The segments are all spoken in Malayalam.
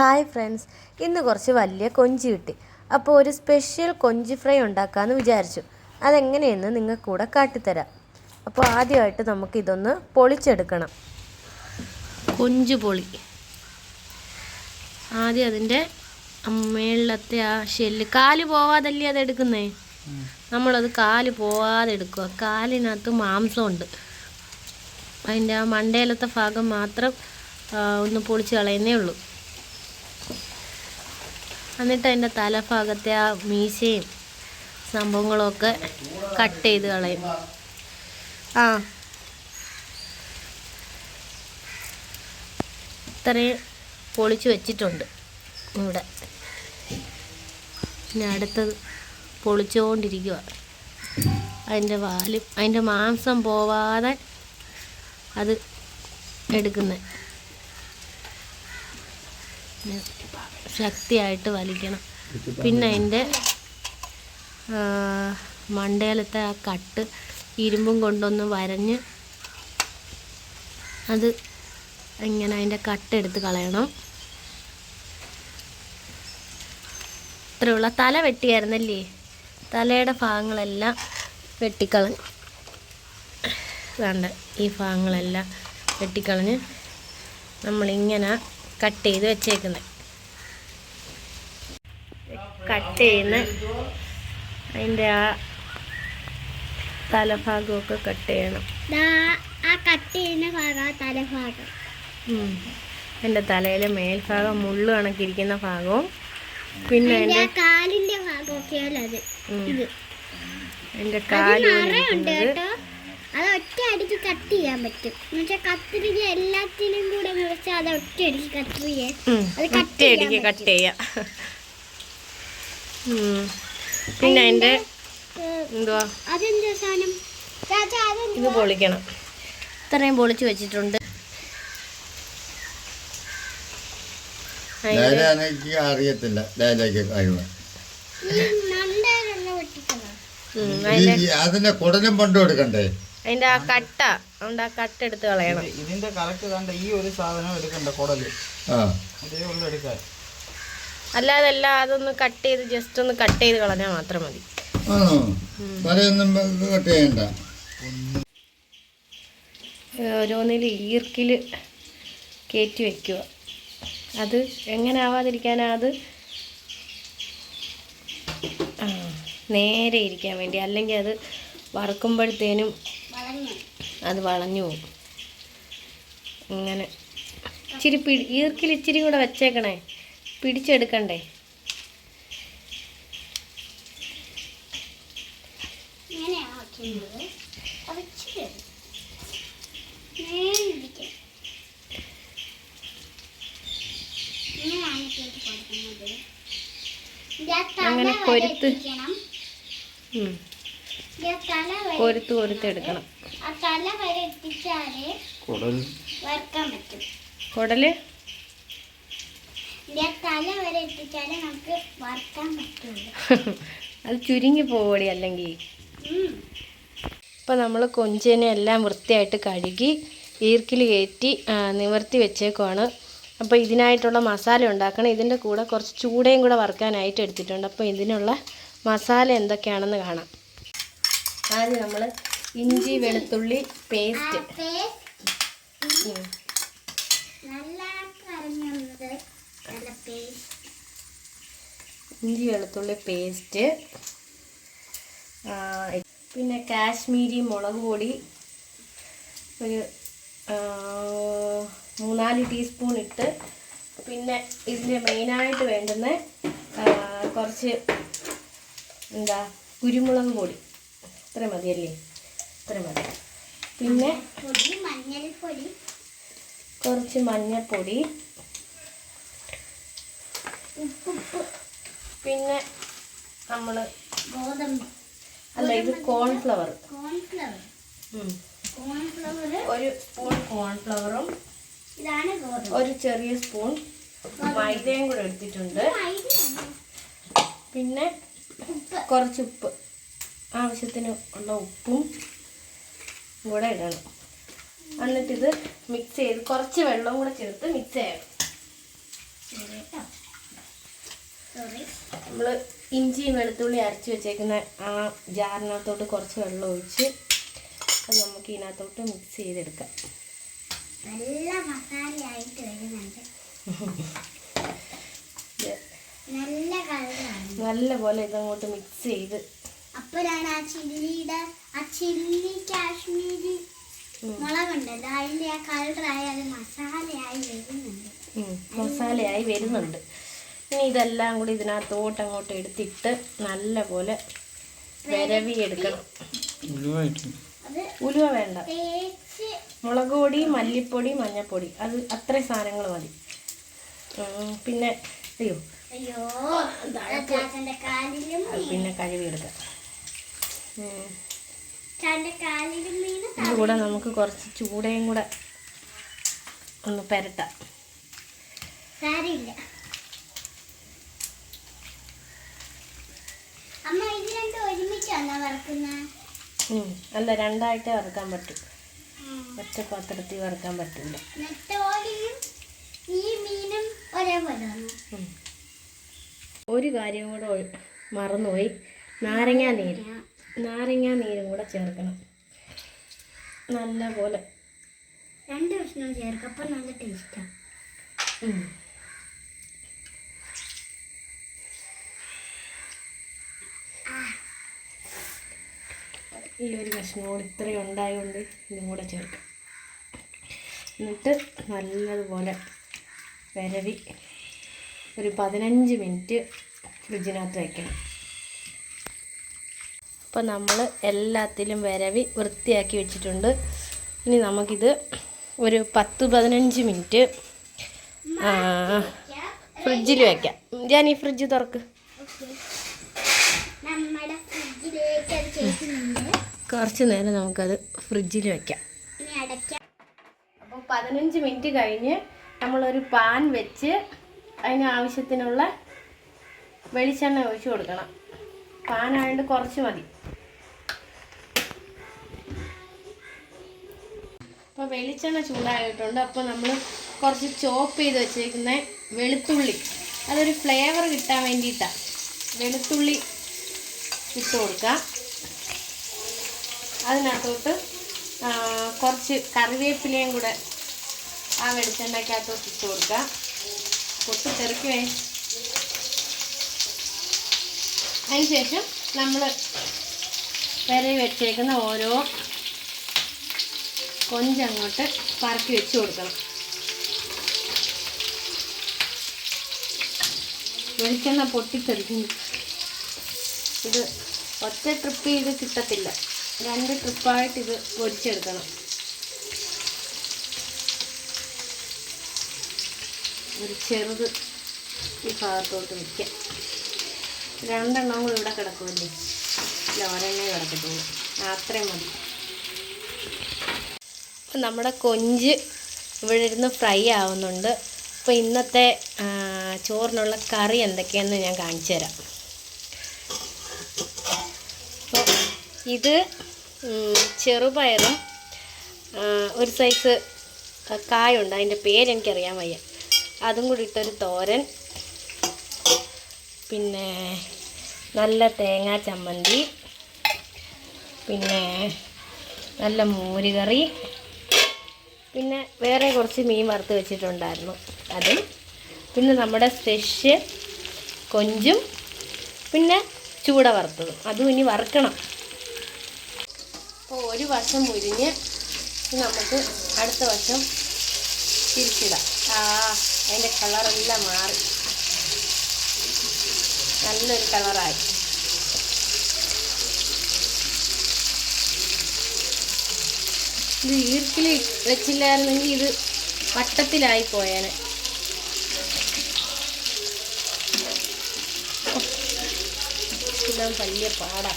Hi friends. ഇന്ന് കുറച്ച് വലിയ കൊഞ്ചി കിട്ടി. അപ്പോൾ ഒരു സ്പെഷ്യൽ കൊഞ്ചി ഫ്രൈ ഉണ്ടാക്കാമെന്ന് വിചാരിച്ചു. അതെങ്ങനെയെന്ന് നിങ്ങൾക്ക് കൂടെ കാട്ടിത്തരാം. അപ്പോൾ ആദ്യമായിട്ട് നമുക്ക് ഇതൊന്ന് പൊളിച്ചെടുക്കണം. കൊഞ്ച് പൊളി. ആദ്യം അതിന്റെ മേളിലത്തെ ആ ഷെല്ല് കാൽ പോവാതല്ലേ അത് എടുക്കുന്നേ? നമ്മളത് കാൽ പോവാതെ എടുക്കുക കാലിനകത്ത് മാംസമുണ്ട്. അതിന്റെ ആ മണ്ടയിലത്തെ ഭാഗം മാത്രം ഒന്ന് പൊളിച്ച് കളയുന്നേ ഉള്ളൂ. എന്നിട്ട് അതിന്റെ തലഭാഗത്തെ ആ മീശയും സംഭവങ്ങളൊക്കെ കട്ട് ചെയ്ത് കളയും. ആ. ഇത്രയും പൊളിച്ച് വെച്ചിട്ടുണ്ട് ഇവിടെ. ഇനി അടുത്തത് പൊളിച്ചുകൊണ്ടിരിക്കുക അതിന്റെ വാലും അതിന്റെ മാംസം പോവാതെ അത് എടുക്കുന്നത് ശക്തിയായിട്ട് വലിക്കണം. പിന്നെ അതിന്റെ മണ്ടയിലത്തെ ആ കട്ട് ഇരുമ്പും കൊണ്ടൊന്ന് വരഞ്ഞ് അത് ഇങ്ങനെ അതിന്റെ കട്ടെടുത്ത് കളയണം. ഇത്രയുള്ള. തല വെട്ടിയായിരുന്നല്ലേ? തലയുടെ ഭാഗങ്ങളെല്ലാം വെട്ടിക്കളഞ്ഞ് വേണ്ട ഈ ഭാഗങ്ങളെല്ലാം വെട്ടിക്കളഞ്ഞ് നമ്മളിങ്ങനെ കട്ട് ചെയ്ത് വെച്ചേക്കുന്നത് കട്ട് ചെയ്യുന്ന അതിന്റെ ആ തലഭാഗമൊക്കെ കട്ട് ചെയ്യണം. ആ കട്ട് ചെയ്യുന്ന ഭാഗം തലഭാഗം. എന്റെ തലയിലെ മേൽഭാഗം മുള്ളു കണക്കിരിക്കുന്ന ഭാഗവും പിന്നെ എന്റെ കാലിന്റെ അത് എന്റെ അത് കാൽ നിറയുണ്ട് ഇരിക്കുന്നത് കേട്ടോ. അടിക്ക് കട്ട് ചെയ്യാൻ പറ്റും. എന്നുവെച്ചാൽ കത്രിക എല്ലാത്തിനും കൂടെ വെച്ചാൽ അത് ഒറ്റ അടിക്ക് കട്ട് ചെയ്യാൻ. അത് cut ഒറ്റയടിക്ക് കട്ട് ചെയ്യാം. പിന്നെ അതിന്റെ ഏഹ്, എന്തുവാ? അതെന്താ സാധനം? ഇത് പൊളിക്കണം. ഇത്രയും പൊളിച്ചു വെച്ചിട്ടുണ്ട്. അറിയത്തില്ല. അതിന്റെ കുടലും പണ്ടും എടുക്കണ്ടേ? അതിന്റെ ആ കട്ട അതുകൊണ്ട് ആ കട്ട എടുത്ത് കളയണം. ഇതിന്റെ കറക്റ്റ് കണ്ട ഈ ഒരു സാധനം എടുക്കണ്ട കുടൽ. ആ. അതേ ഉള്ളു എടുക്കാൻ. അല്ലാതെ എല്ലാം അതൊന്ന് കട്ട് ചെയ്ത് ജസ്റ്റ് ഒന്ന് കട്ട് ചെയ്ത് കളഞ്ഞാൽ മാത്രം മതി. കട്ട് ചെയ്യണ്ട. ഓരോന്നിൽ ഈർക്കിൽ കയറ്റി വയ്ക്കുക അത് എങ്ങനെ ആവാതിരിക്കാനാ അത് നേരെ ഇരിക്കാൻ വേണ്ടി. അല്ലെങ്കിൽ അത് വറക്കുമ്പോഴത്തേനും അത് വളഞ്ഞു പോകും ഇങ്ങനെ. ഇച്ചിരി പിടി ഈർക്കിൽ ഇച്ചിരി കൂടെ വെച്ചേക്കണേ. പിടിച്ചെടുക്കണ്ടേ? അങ്ങനെ കൊരുത്ത്. കൊരുത്ത് നേരെ കുടൽ. വറുക്കാൻ പറ്റും. കുടൽ? ഇത് ആ തല വരെ എത്തിച്ചാലേ നമുക്ക് വറുക്കാൻ പറ്റുള്ളൂ. അത് ചുരുങ്ങി പോവടി അല്ലെങ്കിൽ ഇപ്പം നമ്മൾ കൊഞ്ചിനെ എല്ലാം വൃത്തിയായിട്ട് കഴുകി ഈർക്കിൽ കയറ്റി നിവർത്തി വെച്ചേക്കുവാണ്. അപ്പോൾ ഇതിനായിട്ടുള്ള മസാല ഉണ്ടാക്കണം. ഇതിന്റെ കൂടെ കുറച്ച് ചൂടയും കൂടെ വറുക്കാനായിട്ട് എടുത്തിട്ടുണ്ട്. അപ്പോൾ ഇതിനുള്ള മസാല എന്തൊക്കെയാണെന്ന് കാണാം. ആദ്യം നമ്മൾ ഇഞ്ചി വെളുത്തുള്ളി പേസ്റ്റ് paste നല്ല കരഞ്ഞത് നല്ല പേസ്റ്റ് ഇഞ്ചി വെളുത്തുള്ളി പേസ്റ്റ് പിന്നെ കാശ്മീരി മുളക് പൊടി. ഒരു മൂന്നാൽ ടീസ്പൂൺ ഇട്ട് പിന്നെ ഇതിന് മെയിനായിട്ട് വേണ്ടുന്ന കുറച്ച് എന്താ കുരുമുളക് പൊടി. ഇത്ര മതിയല്ലേ? ഇത്ര മതി. പിന്നെ പൊടി മഞ്ഞൾപ്പൊടി. കുറച്ച് മഞ്ഞൾപ്പൊടി പിന്നെ നമ്മൾ ഗോതമ്പ്. അല്ല ഇത് കോൺഫ്ലവർ ഒരു സ്പൂൺ കോൺഫ്ലവറും ഒരു ചെറിയ സ്പൂൺ മൈദയും കൂടെ എടുത്തിട്ടുണ്ട്. പിന്നെ കുറച്ച് ഉപ്പ്. ആവശ്യത്തിന് ഉള്ള ഉപ്പും കൂടെ ഇടണം. എന്നിട്ടിത് മിക്സ് ചെയ്ത് കുറച്ച് വെള്ളം കൂടെ ചേർത്ത് മിക്സ് ചെയ്യണം നമ്മൾ ഇഞ്ചിയും വെളുത്തുള്ളി അരച്ച് വെച്ചേക്കുന്ന ആ ജാറിനകത്തോട്ട് കുറച്ച് വെള്ളം ഒഴിച്ച് അത് നമുക്ക് ഇതിനകത്തോട്ട് മിക്സ് ചെയ്തെടുക്കാം. നല്ല മസാലയായിട്ട് വരുന്നുണ്ട്. ഇത് നല്ല കളറാണ്. നല്ല പോലെ ഇതങ്ങോട്ട് മിക്സ് ചെയ്ത്. അപ്പോഴാണ് ആ ചില്ലിയുടെ ആ ചില്ലി കാശ്മീരി മുളകുണ്ടല്ലോ അതിന്റെ ആ കളറായി അത് മസാലയായി വരുന്നുണ്ട്. മസാലയായി വരുന്നുണ്ട്. ഇനി ഇതെല്ലാം കൂടി ഇതിനകത്തോട്ട് അങ്ങോട്ട് എടുത്തിട്ട് നല്ല പോലെ വിരവി. എടുക്കണം. ഉലുവ വേണ്ട. മുളക് പൊടി മല്ലിപ്പൊടി മഞ്ഞപ്പൊടി. അത് അത്രയും സാധനങ്ങൾ മതി. പിന്നെ അയ്യോ അയ്യോ ചാച്ചന്റെ കാലിലും പിന്നെ കഴുകി എടുക്കാം. ഇത് കൂടെ നമുക്ക് കുറച്ച് ചൂടയും കൂടെ ഒന്ന് പെരട്ടാം അല്ല രണ്ടായിട്ടേ വറുക്കാൻ പറ്റും. ഒറ്റ പാത്രത്തിൽ വറുക്കാൻ പറ്റില്ല. ഒരു കാര്യം കൂടെ മറന്നുപോയി. നാരങ്ങാ നീര്. നാരങ്ങ നീരും കൂടെ ചേർക്കണം. നല്ല പോലെ രണ്ട് കഷ്ണം ചേർക്കും അപ്പം നല്ല ടേസ്റ്റാണ്. ഈ ഒരു കഷ്ണം കൂടി ഇത്രയും ഉണ്ടായതുകൊണ്ട് ഇതും കൂടെ ചേർക്കാം. എന്നിട്ട് നല്ലതുപോലെ വിരവി ഒരു പതിനഞ്ച് മിനിറ്റ് ഫ്രിഡ്ജിനകത്ത് വയ്ക്കണം അപ്പോൾ നമ്മൾ എല്ലാത്തിലും വരവി വൃത്തിയാക്കി വെച്ചിട്ടുണ്ട്. ഇനി നമുക്കിത് ഒരു പത്ത് പതിനഞ്ച് മിനിറ്റ് ഫ്രിഡ്ജിൽ വയ്ക്കാം ഞാൻ ഈ ഫ്രിഡ്ജ് തുറക്ക്. കുറച്ച് നേരം നമുക്കത് ഫ്രിഡ്ജിൽ വയ്ക്കാം അപ്പോൾ പതിനഞ്ച് മിനിറ്റ് കഴിഞ്ഞ് നമ്മളൊരു പാൻ വെച്ച് അതിന് ആവശ്യത്തിനുള്ള വെളിച്ചെണ്ണ ഒഴിച്ചു കൊടുക്കണം. പാനായത് കുറച്ച് മതി. അപ്പോൾ വെളിച്ചെണ്ണ ചൂടായിട്ടുണ്ട്. അപ്പോൾ നമ്മൾ കുറച്ച് ചോപ്പ് ചെയ്ത് വെച്ചേക്കുന്ന വെളുത്തുള്ളി. അതൊരു ഫ്ലേവർ കിട്ടാൻ വേണ്ടിയിട്ടാണ് വെളുത്തുള്ളി ഇട്ട് കൊടുക്കുക അതിനകത്തോട്ട് കുറച്ച് കറിവേപ്പിലയും കൂടെ ആ വെളിച്ചെണ്ണയ്ക്കകത്തോട്ട് ഇട്ട് കൊടുക്കുക പൊട്ടി തെറിക്കുവേ അതിനുശേഷം നമ്മൾ വിരയി വെച്ചേക്കുന്ന ഓരോ കൊഞ്ചങ്ങോട്ട് പറക്കി വെച്ച് കൊടുക്കണം. വെളിച്ചെണ്ണ പൊട്ടിത്തെറിക്കുന്നു. ഇത് ഒറ്റ ട്രിപ്പ് ഇത് കിട്ടത്തില്ല. രണ്ട് ട്രിപ്പായിട്ട് ഇത് പൊരിച്ചെടുക്കണം. ഒരു ചെറുത് ഈ ഭാഗത്തോട്ട് വയ്ക്കാം രണ്ടെണ്ണം കൂടി ഇവിടെ കിടക്കുമല്ലേ? ഇല്ല ഒരെണ്ണേ കിടക്കത്തുള്ളൂ. അത്രയും മതി. നമ്മുടെ കൊഞ്ച് ഇവിടെ ഇരുന്ന് ഫ്രൈ ആവുന്നുണ്ട്. അപ്പോൾ ഇന്നത്തെ ചോറിനുള്ള കറി എന്തൊക്കെയാണെന്ന് ഞാൻ കാണിച്ചു തരാം. അപ്പോൾ ഇത് ചെറുപയറും ഒരു സൈസ് കായുണ്ട്. അതിന്റെ പേരെനിക്കറിയാൻ വയ്യ. അതും കൂടി ഇട്ടൊരു തോരൻ. പിന്നെ നല്ല തേങ്ങാ ചമ്മന്തി. പിന്നെ നല്ല മോരുകറി. പിന്നെ വേറെ കുറച്ച് മീൻ വറുത്ത് വെച്ചിട്ടുണ്ടായിരുന്നു. അതും പിന്നെ നമ്മുടെ സ്പെഷ്യൽ കൊഞ്ചും പിന്നെ ചൂട വറുത്തതും. അതും ഇനി വറുക്കണം. അപ്പോൾ ഒരു വശം മുരിഞ്ഞ് ഇനി നമുക്ക് അടുത്ത വശം തിരിച്ചിടാം. ആ അതിന്റെ കളറെല്ലാം മാറി. നല്ലൊരു കളറായി ഇത് ഈർക്കിൽ വെച്ചില്ലായിരുന്നെങ്കിൽ ഇത് വട്ടത്തിലായി പോയേനെ. ഇടാൻ വലിയ പാടാ.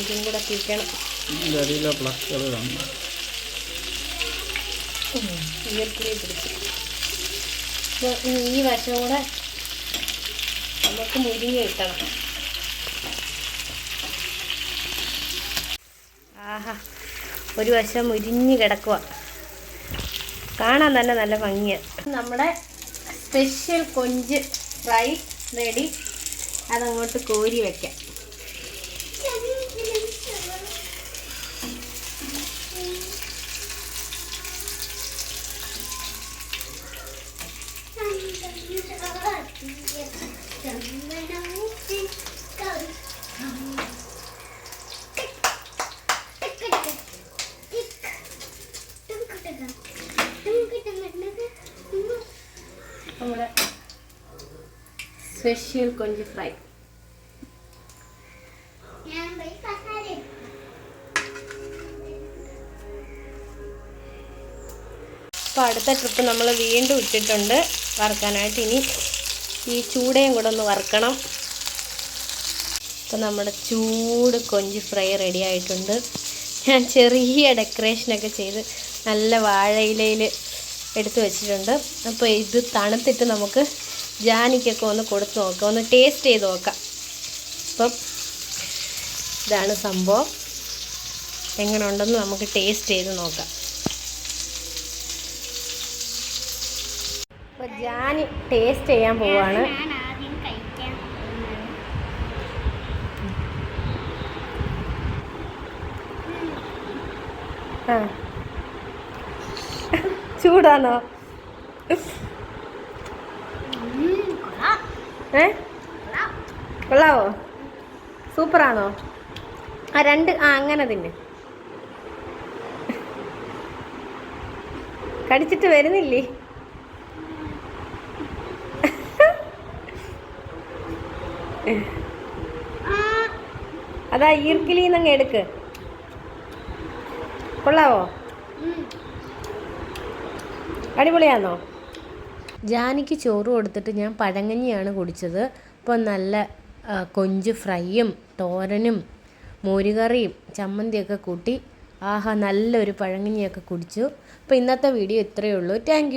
ഇതും കൂടെ തിരിക്കണം ഇതിന്റെ അടിയിലെ പ്ലസ്കൾ കാണും. ഈർക്കിലി പിടിച്ച്. ഈ വശം കൂടെ നമുക്ക് മുരിങ്ങ കിട്ടണം ആഹാ. ഒരു വശം മുരിഞ്ഞ് കിടക്കുക കാണാൻ തന്നെ നല്ല ഭംഗിയാണ് നമ്മുടെ സ്പെഷ്യൽ കൊഞ്ച് ഫ്രൈ റെഡി. അതങ്ങോട്ട് കോരി വെക്കാം നമ്മുടെ സ്പെഷ്യൽ കൊഞ്ച് ഫ്രൈ അപ്പോൾ അടുത്ത ട്രിപ്പ് നമ്മൾ വീണ്ടും ഇട്ടിട്ടുണ്ട്. വറുക്കാനായിട്ട് ഇനി ഈ ചൂടയും കൂടെ ഒന്ന് വറുക്കണം. അപ്പോൾ നമ്മുടെ ചൂട് കൊഞ്ച് ഫ്രൈ റെഡി ആയിട്ടുണ്ട്. ഞാൻ ചെറിയ ഡെക്കറേഷനൊക്കെ ചെയ്ത് നല്ല വാഴയിലയിൽ എടുത്തു വച്ചിട്ടുണ്ട്. അപ്പോൾ ഇത് തണുത്തിട്ട് നമുക്ക് ജാനിക്കൊക്കെ ഒന്ന് കൊടുത്ത് നോക്കാം. ഒന്ന് ടേസ്റ്റ് ചെയ്ത് നോക്കാം. അപ്പം ഇതാണ് സംഭവം. എങ്ങനെ ഉണ്ടെന്ന് നമുക്ക് ടേസ്റ്റ് ചെയ്ത് നോക്കാം. അപ്പോൾ ജാനി ടേസ്റ്റ് ചെയ്യാൻ പോവാണ്. ചൂടാണോ? ഏ? കൊള്ളാം. കൊള്ളാവോ? സൂപ്പറാണോ? ആ രണ്ട് ആ അങ്ങനെ തന്നെ. കടിച്ചിട്ട് വരുന്നില്ലേ? അതാ ഈർക്കിലി എന്നങ്ങ് എടുക്ക്. കൊള്ളാവോ? അടിപൊളിയാണോ ജാനിക്ക് ചോറ് കൊടുത്തിട്ട് ഞാൻ പഴങ്കഞ്ഞിയാണ് കുടിച്ചത്. അപ്പോൾ നല്ല കൊഞ്ച് ഫ്രൈയും തോരനും മോരുകറിയും ചമ്മന്തിയൊക്കെ കൂട്ടി ആഹാ നല്ലൊരു പഴങ്കഞ്ഞിയൊക്കെ കുടിച്ചു. അപ്പോൾ ഇന്നത്തെ വീഡിയോ ഇത്രയേ ഉള്ളൂ. താങ്ക്